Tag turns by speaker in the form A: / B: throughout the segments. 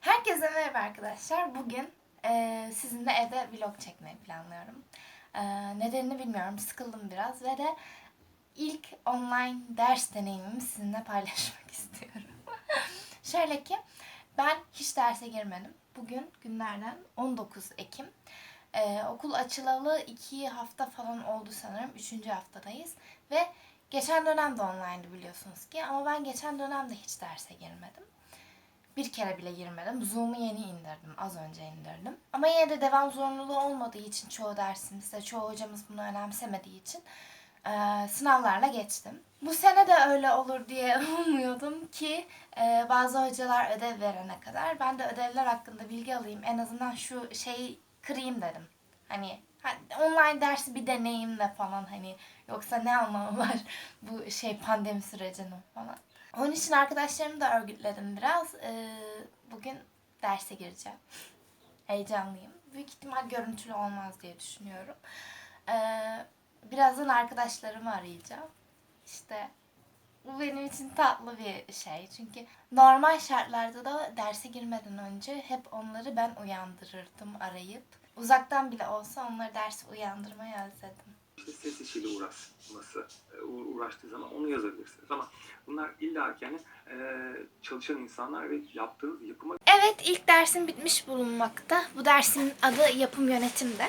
A: Herkese merhaba arkadaşlar. Bugün eee, sizinle evde vlog çekmeyi planlıyorum. Eee, nedenini bilmiyorum. Sıkıldım biraz ve de ilk online ders deneyimimi sizinle paylaşmak istiyorum. Şöyle ki ben hiç derse girmedim. Bugün günlerden 19 Ekim. Eee, okul açılalı 2 hafta falan oldu sanırım. 3. haftadayız. Ve geçen dönem de online'dı biliyorsunuz ki. Ama ben geçen dönemde hiç derse girmedim. Bir kere bile girmedim. Zoom'u yeni indirdim. Az önce indirdim. Ama yine de devam zorunluluğu olmadığı için çoğu dersimizde, çoğu hocamız bunu önemsemediği için eee, sınavlarla geçtim. Bu sene de öyle olur diye umuyordum ki eee, bazı hocalar ödev verene kadar ben de ödevler hakkında bilgi alayım. En azından şu şeyi kırayım dedim. Hani ha- online dersi bir deneyimle falan hani yoksa ne anlamı var bu şey pandemi sürecinin falan. Onun için arkadaşlarımı da örgütledim biraz. Ee, bugün derse gireceğim. Heyecanlıyım. Büyük ihtimal görüntülü olmaz diye düşünüyorum. Ee, birazdan arkadaşlarımı arayacağım. İşte bu benim için tatlı bir şey. Çünkü normal şartlarda da derse girmeden önce hep onları ben uyandırırdım arayıp. Uzaktan bile olsa onları derse uyandırmayı özledim.
B: İşte ses işiyle uğraşması, e, uğ- uğraştığı zaman onu yazabilirsiniz. Ama bunlar illa yani, e, çalışan insanlar ve yaptığınız yapıma
A: Evet ilk dersim bitmiş bulunmakta. Bu dersin adı yapım yönetimde.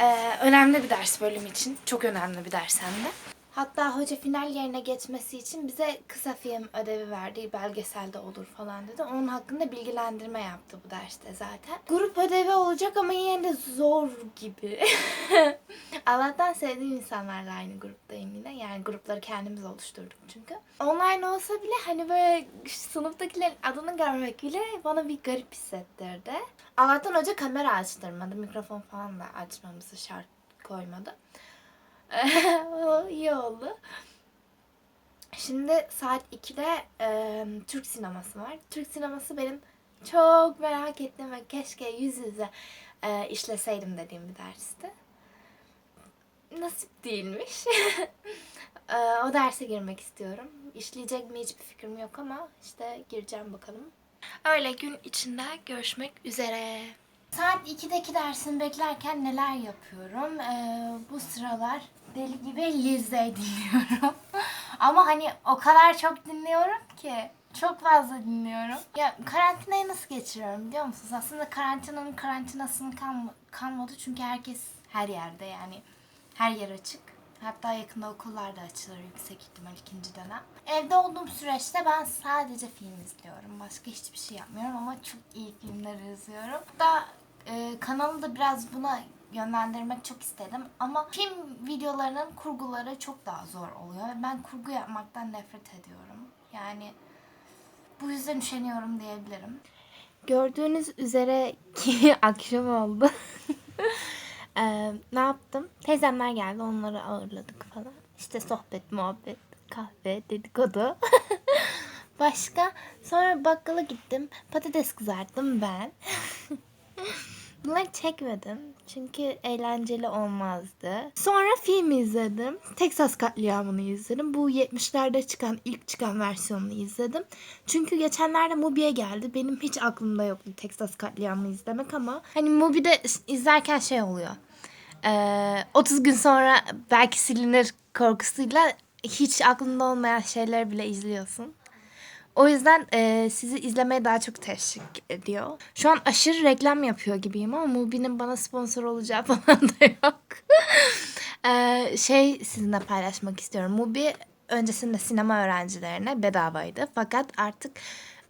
A: Ee, önemli bir ders bölüm için. Çok önemli bir ders hem de. Hatta hoca final yerine geçmesi için bize kısa film ödevi verdi. Belgeselde olur falan dedi. Onun hakkında bilgilendirme yaptı bu derste zaten. Grup ödevi olacak ama yine de zor gibi. Allah'tan sevdiğim insanlarla aynı gruptayım yine. Yani grupları kendimiz oluşturduk çünkü. Online olsa bile hani böyle sınıftakilerin adını görmek bile bana bir garip hissettirdi. Allah'tan hoca kamera açtırmadı. Mikrofon falan da açmamızı şart koymadı. İyi oldu. Şimdi saat 2'de e, Türk sineması var. Türk sineması benim çok merak ettiğim ve keşke yüz yüze e, işleseydim dediğim bir dersti. Nasip değilmiş. E, o derse girmek istiyorum. İşleyecek mi hiçbir fikrim yok ama işte gireceğim bakalım. Öyle gün içinde görüşmek üzere. Saat 2'deki dersimi beklerken neler yapıyorum? Ee, bu sıralar deli gibi Lizzy dinliyorum. Ama hani o kadar çok dinliyorum ki. Çok fazla dinliyorum. Ya karantinayı nasıl geçiriyorum biliyor musunuz? Aslında karantinanın karantinasını kalma, kalmadı. Çünkü herkes her yerde yani. Her yer açık. Hatta yakında okullar da açılır yüksek ihtimal ikinci dönem. Evde olduğum süreçte ben sadece film izliyorum. Başka hiçbir şey yapmıyorum ama çok iyi filmler izliyorum. Da e, kanalı da biraz buna yönlendirmek çok istedim. Ama film videolarının kurguları çok daha zor oluyor. Ben kurgu yapmaktan nefret ediyorum. Yani bu yüzden üşeniyorum diyebilirim. Gördüğünüz üzere ki akşam oldu. Ee, ne yaptım? Teyzemler geldi onları ağırladık falan. İşte sohbet, muhabbet, kahve, dedikodu. Başka? Sonra bakkala gittim. Patates kızarttım ben. Bunları çekmedim. Çünkü eğlenceli olmazdı. Sonra film izledim. Texas katliamını izledim. Bu 70'lerde çıkan, ilk çıkan versiyonunu izledim. Çünkü geçenlerde Mubi'ye geldi. Benim hiç aklımda yoktu Texas katliamını izlemek ama hani Mubi'de izlerken şey oluyor. Ee, 30 gün sonra belki silinir korkusuyla hiç aklında olmayan şeyler bile izliyorsun. O yüzden e, sizi izlemeye daha çok teşvik ediyor. Şu an aşırı reklam yapıyor gibiyim ama Mubi'nin bana sponsor olacağı falan da yok. E, şey sizinle paylaşmak istiyorum. Mubi öncesinde sinema öğrencilerine bedavaydı. Fakat artık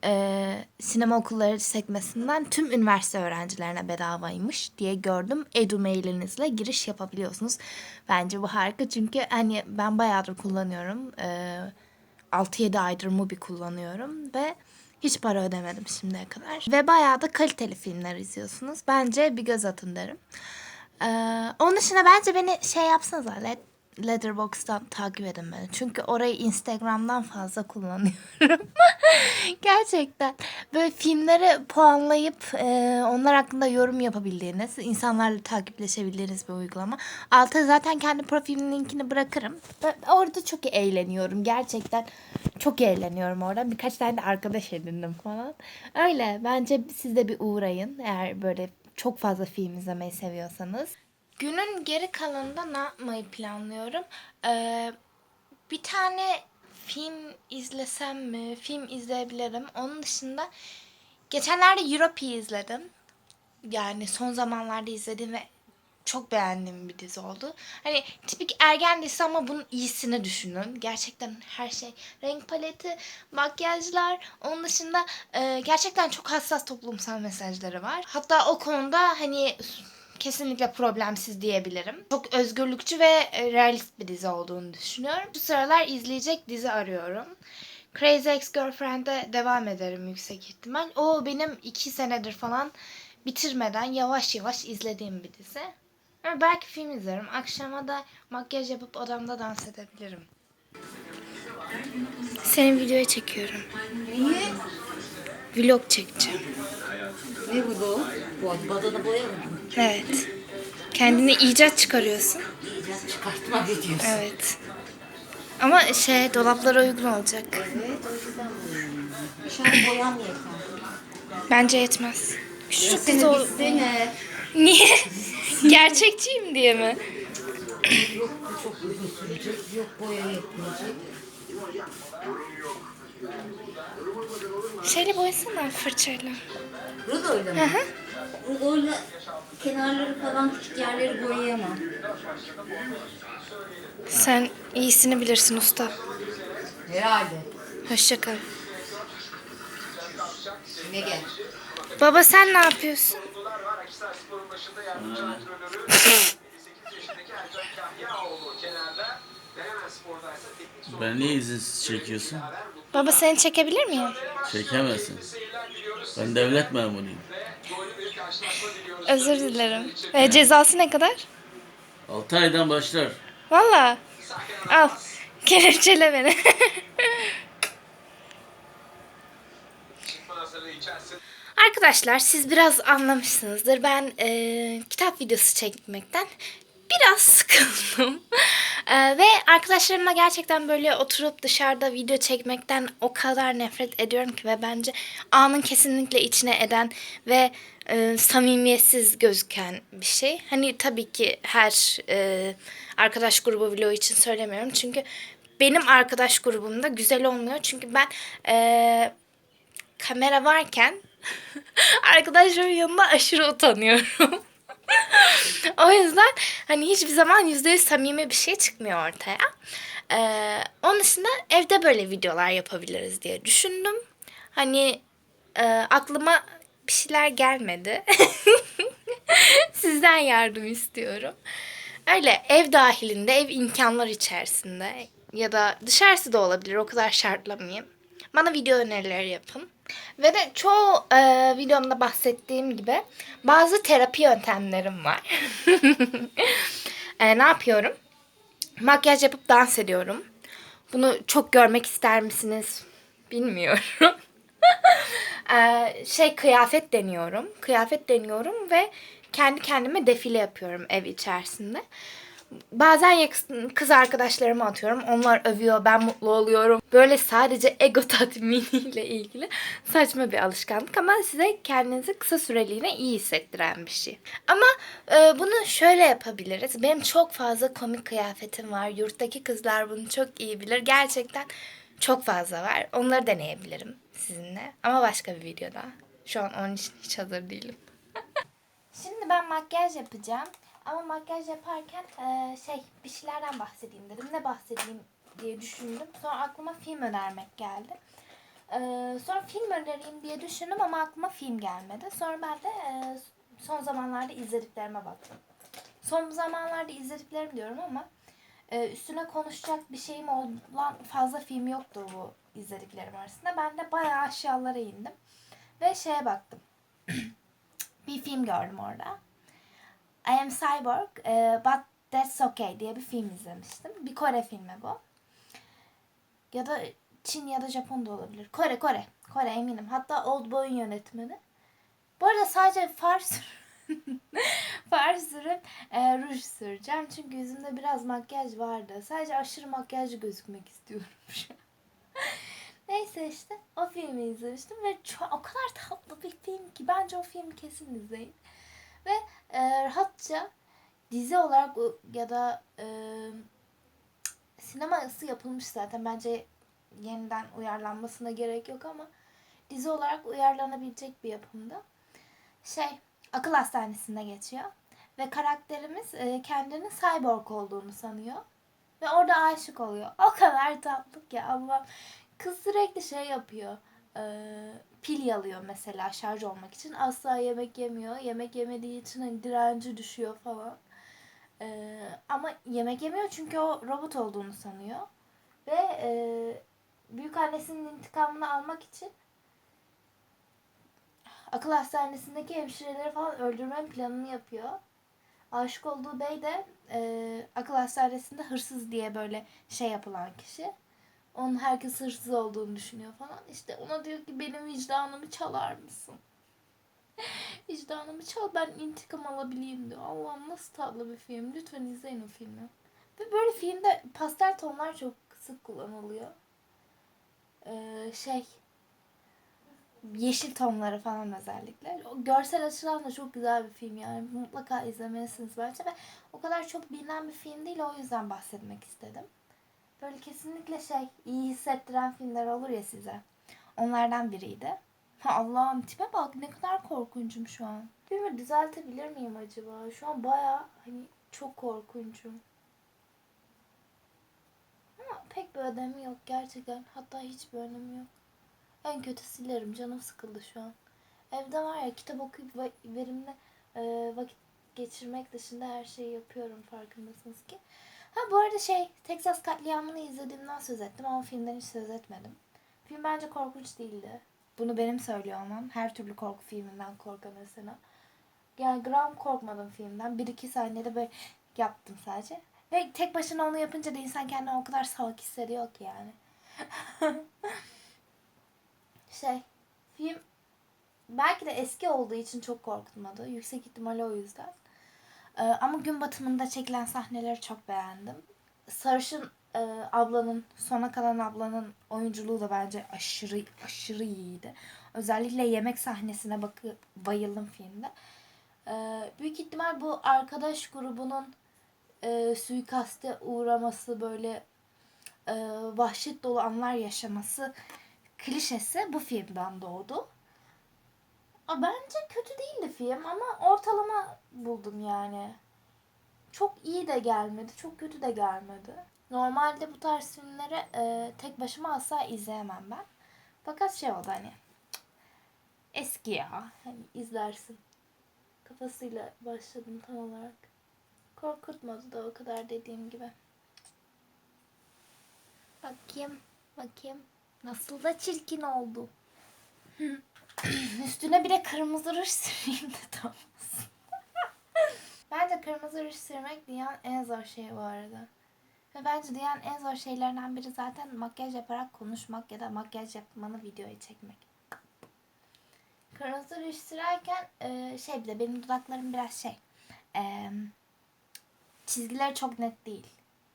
A: e, sinema okulları sekmesinden tüm üniversite öğrencilerine bedavaymış diye gördüm. Edu mailinizle giriş yapabiliyorsunuz. Bence bu harika çünkü hani ben bayağıdır kullanıyorum. E, 6-7 aydır Mubi kullanıyorum ve hiç para ödemedim şimdiye kadar. Ve bayağı da kaliteli filmler izliyorsunuz. Bence bir göz atın derim. Ee, onun dışında bence beni şey yapsanıza Let Letterboxd'dan takip edin beni. Çünkü orayı Instagram'dan fazla kullanıyorum. Gerçekten. Böyle filmleri puanlayıp e, onlar hakkında yorum yapabildiğiniz, insanlarla takipleşebildiğiniz bir uygulama. Alta zaten kendi profilimin linkini bırakırım. Ben orada çok eğleniyorum. Gerçekten Çok eğleniyorum orada. Birkaç tane de arkadaş edindim falan. Öyle. Bence siz de bir uğrayın. Eğer böyle çok fazla film izlemeyi seviyorsanız. Günün geri kalanında ne yapmayı planlıyorum? Ee, bir tane film izlesem mi? Film izleyebilirim. Onun dışında geçenlerde Europe'yi izledim. Yani son zamanlarda izlediğim ve çok beğendiğim bir dizi oldu. Hani tipik ergen dizisi ama bunun iyisini düşünün. Gerçekten her şey. Renk paleti, makyajlar. Onun dışında e, gerçekten çok hassas toplumsal mesajları var. Hatta o konuda hani kesinlikle problemsiz diyebilirim. Çok özgürlükçü ve e, realist bir dizi olduğunu düşünüyorum. Bu sıralar izleyecek dizi arıyorum. Crazy Ex-Girlfriend'e devam ederim yüksek ihtimal. O benim iki senedir falan bitirmeden yavaş yavaş izlediğim bir dizi. Ama belki film izlerim. Akşama da makyaj yapıp odamda dans edebilirim. Seni videoya çekiyorum.
C: Niye?
A: Vlog çekeceğim.
C: Ne bu bu? Bu badana boya mı?
A: Evet. Kendine icat çıkarıyorsun.
C: İcat çıkartma videosu.
A: Evet. Ama şey dolaplara uygun olacak.
C: Evet, o yüzden boyuyorum. Şu an boyam yeter.
A: Bence yetmez. Küçük
C: Seni
A: kız ol. Niye? Gerçekçiyim diye mi?
C: Yok bu çok uzun sürecek, yok boya yetmeyecek.
A: Şeyle boyasana fırçayla.
C: Ruloyla mı? Ruloyla kenarları falan küçük yerleri boyayamam.
A: Sen iyisini bilirsin usta.
C: Herhalde.
A: Hoşça kal.
C: Ne gel?
A: Baba sen ne yapıyorsun?
D: Ben niye izinsiz çekiyorsun?
A: Baba seni çekebilir miyim?
D: Çekemezsin. Ben devlet memuruyum.
A: Özür dilerim. Ee, cezası ne kadar?
D: 6 aydan başlar.
A: Valla. Al. Kelepçele beni. Arkadaşlar siz biraz anlamışsınızdır. Ben e, kitap videosu çekmekten biraz sıkıldım. E, ve arkadaşlarımla gerçekten böyle oturup dışarıda video çekmekten o kadar nefret ediyorum ki ve bence anın kesinlikle içine eden ve e, samimiyetsiz gözüken bir şey. Hani tabii ki her e, arkadaş grubu vlogu için söylemiyorum. Çünkü benim arkadaş grubumda güzel olmuyor. Çünkü ben e, kamera varken arkadaşlarımın yanında aşırı utanıyorum. O yüzden hani hiçbir zaman yüzde yüz samimi bir şey çıkmıyor ortaya. Ee, onun dışında evde böyle videolar yapabiliriz diye düşündüm. Hani e, aklıma bir şeyler gelmedi. Sizden yardım istiyorum. Öyle ev dahilinde, ev imkanlar içerisinde ya da dışarısı da olabilir. O kadar şartlamayayım. Bana video önerileri yapın. Ve de çoğu e, videomda bahsettiğim gibi bazı terapi yöntemlerim var. E, ne yapıyorum? Makyaj yapıp dans ediyorum. Bunu çok görmek ister misiniz? Bilmiyorum. Ee, şey kıyafet deniyorum. Kıyafet deniyorum ve kendi kendime defile yapıyorum ev içerisinde. Bazen kız arkadaşlarıma atıyorum. Onlar övüyor, ben mutlu oluyorum. Böyle sadece ego tatminiyle ilgili saçma bir alışkanlık ama size kendinizi kısa süreliğine iyi hissettiren bir şey. Ama e, bunu şöyle yapabiliriz. Benim çok fazla komik kıyafetim var. Yurttaki kızlar bunu çok iyi bilir. Gerçekten çok fazla var. Onları deneyebilirim sizinle. Ama başka bir videoda. Şu an onun için hiç hazır değilim. Şimdi ben makyaj yapacağım. Ama makyaj yaparken eee, şey bir şeylerden bahsedeyim dedim. Ne bahsedeyim diye düşündüm. Sonra aklıma film önermek geldi. Eee, sonra film önereyim diye düşündüm ama aklıma film gelmedi. Sonra ben de eee, son zamanlarda izlediklerime baktım. Son zamanlarda izlediklerim diyorum ama eee, üstüne konuşacak bir şeyim olan fazla film yoktu bu izlediklerim arasında. Ben de bayağı aşağılara indim. Ve şeye baktım. bir film gördüm orada. I Am Cyborg e, But That's Okay diye bir film izlemiştim. Bir Kore filmi bu. Ya da Çin ya da Japon da olabilir. Kore Kore. Kore eminim. Hatta Old Boy'un yönetmeni. Bu arada sadece far sür far sürüp e, ruj süreceğim. Çünkü yüzümde biraz makyaj vardı. Sadece aşırı makyajlı gözükmek istiyorum. Neyse işte o filmi izlemiştim ve çok, o kadar tatlı bir film ki bence o filmi kesin izleyin. Ve e, rahatça dizi olarak ya da e, sineması yapılmış zaten bence yeniden uyarlanmasına gerek yok ama dizi olarak uyarlanabilecek bir yapımda. Şey akıl hastanesinde geçiyor ve karakterimiz e, kendini cyborg olduğunu sanıyor ve orada aşık oluyor. O kadar tatlı ki Allah kız sürekli şey yapıyor. E, pil yalıyor mesela şarj olmak için. Asla yemek yemiyor. Yemek yemediği için hani direnci düşüyor falan. E, ama yemek yemiyor çünkü o robot olduğunu sanıyor. Ve e, büyük annesinin intikamını almak için akıl hastanesindeki hemşireleri falan öldürme planını yapıyor. Aşık olduğu bey de e, akıl hastanesinde hırsız diye böyle şey yapılan kişi. Onun herkes hırsız olduğunu düşünüyor falan. İşte ona diyor ki benim vicdanımı çalar mısın? vicdanımı çal ben intikam alabileyim diyor. Allah'ım nasıl tatlı bir film. Lütfen izleyin o filmi. Ve böyle filmde pastel tonlar çok sık kullanılıyor. Ee, şey yeşil tonları falan özellikle. Görsel açıdan da çok güzel bir film yani. Mutlaka izlemelisiniz bence ve o kadar çok bilinen bir film değil o yüzden bahsetmek istedim. Böyle kesinlikle şey iyi hissettiren filmler olur ya size. Onlardan biriydi. Ha Allah'ım tipe bak ne kadar korkunçum şu an. Filmi düzeltebilir miyim acaba? Şu an baya hani çok korkunçum. Ama pek bir önemi yok gerçekten. Hatta hiçbir önemi yok. En kötü silerim. Canım sıkıldı şu an. Evde var ya kitap okuyup verimli e, vakit geçirmek dışında her şeyi yapıyorum farkındasınız ki. Ha bu arada şey Texas katliamını izlediğimden söz ettim ama filmden hiç söz etmedim. Film bence korkunç değildi. Bunu benim söylüyor olmam. Her türlü korku filminden korkan mesela. Yani gram korkmadım filmden. Bir iki saniyede böyle yaptım sadece. Ve tek başına onu yapınca da insan kendini o kadar salak hissediyor ki yani. şey film belki de eski olduğu için çok korkutmadı. Yüksek ihtimalle o yüzden. Ee, ama gün batımında çekilen sahneleri çok beğendim. Sarışın e, ablanın, sona kalan ablanın oyunculuğu da bence aşırı aşırı iyiydi. Özellikle yemek sahnesine bakıp bayıldım filmde. Ee, büyük ihtimal bu arkadaş grubunun e, suikaste uğraması böyle e, vahşet dolu anlar yaşaması klişesi bu filmden doğdu. Bence kötü değildi film ama ortalama buldum yani. Çok iyi de gelmedi, çok kötü de gelmedi. Normalde bu tarz filmleri e, tek başıma asla izleyemem ben. Fakat şey oldu hani eski ya. Hani izlersin. Kafasıyla başladım tam olarak. Korkutmadı da o kadar dediğim gibi. Bakayım, bakayım. Nasıl da çirkin oldu. Üstüne bir de kırmızı ruj süreyim de tamam. bence kırmızı ruj sürmek dünyanın en zor şeyi bu arada. Ve bence dünyanın en zor şeylerinden biri zaten makyaj yaparak konuşmak ya da makyaj yapmanı videoya çekmek. Kırmızı ruj sürerken e, şey bir de benim dudaklarım biraz şey. E, çizgileri çok net değil.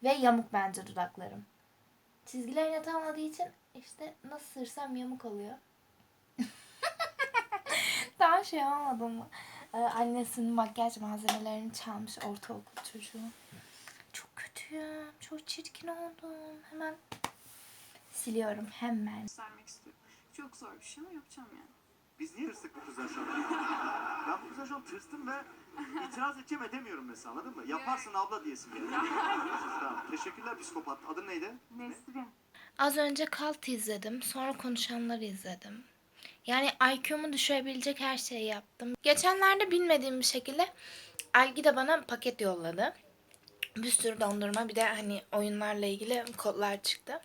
A: Ve yamuk bence dudaklarım. Çizgiler net için işte nasıl sürsem yamuk oluyor. Şey mı? Ee, annesinin makyaj malzemelerini çalmış ortaokul çocuğu. Çok kötüyüm. Çok çirkin oldum. Hemen siliyorum hemen.
E: göstermek istiyorum. Çok zor bir şey ama yapacağım yani.
F: Biz niye hırslık bu kızdan şu an? ben bu kızdan şu an tırstım ve itiraz edeceğim edemiyorum mesela anladın mı? Yaparsın abla diyesin geldi. tamam. Teşekkürler psikopat. Adın neydi?
E: Nesrin.
A: Az önce Kalt izledim. Sonra konuşanları izledim. Yani IQ'mu düşürebilecek her şeyi yaptım. Geçenlerde bilmediğim bir şekilde Algi de bana paket yolladı. Bir sürü dondurma bir de hani oyunlarla ilgili kodlar çıktı.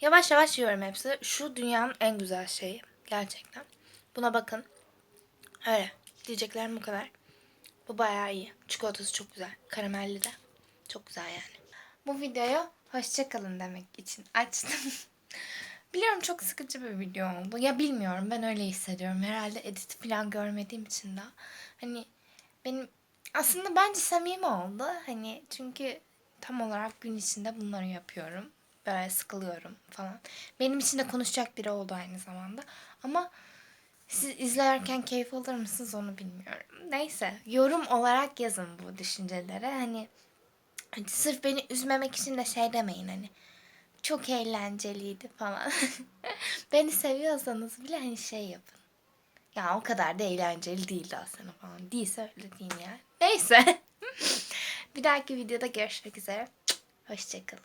A: Yavaş yavaş yiyorum hepsi. Şu dünyanın en güzel şeyi. Gerçekten. Buna bakın. Öyle. Diyeceklerim bu kadar. Bu bayağı iyi. Çikolatası çok güzel. Karamelli de. Çok güzel yani. Bu videoyu hoşçakalın demek için açtım. Biliyorum çok sıkıcı bir video oldu. Ya bilmiyorum ben öyle hissediyorum. Herhalde edit falan görmediğim için daha. Hani benim aslında bence samimi oldu. Hani çünkü tam olarak gün içinde bunları yapıyorum. böyle sıkılıyorum falan. Benim için de konuşacak biri oldu aynı zamanda. Ama siz izlerken keyif alır mısınız onu bilmiyorum. Neyse yorum olarak yazın bu düşünceleri. Hani hani sırf beni üzmemek için de şey demeyin hani çok eğlenceliydi falan. beni seviyorsanız bile hani şey yapın. Ya o kadar da eğlenceli değildi aslında falan. Değilse öyle diyeyim yani. Neyse. Bir dahaki videoda görüşmek üzere. Hoşçakalın.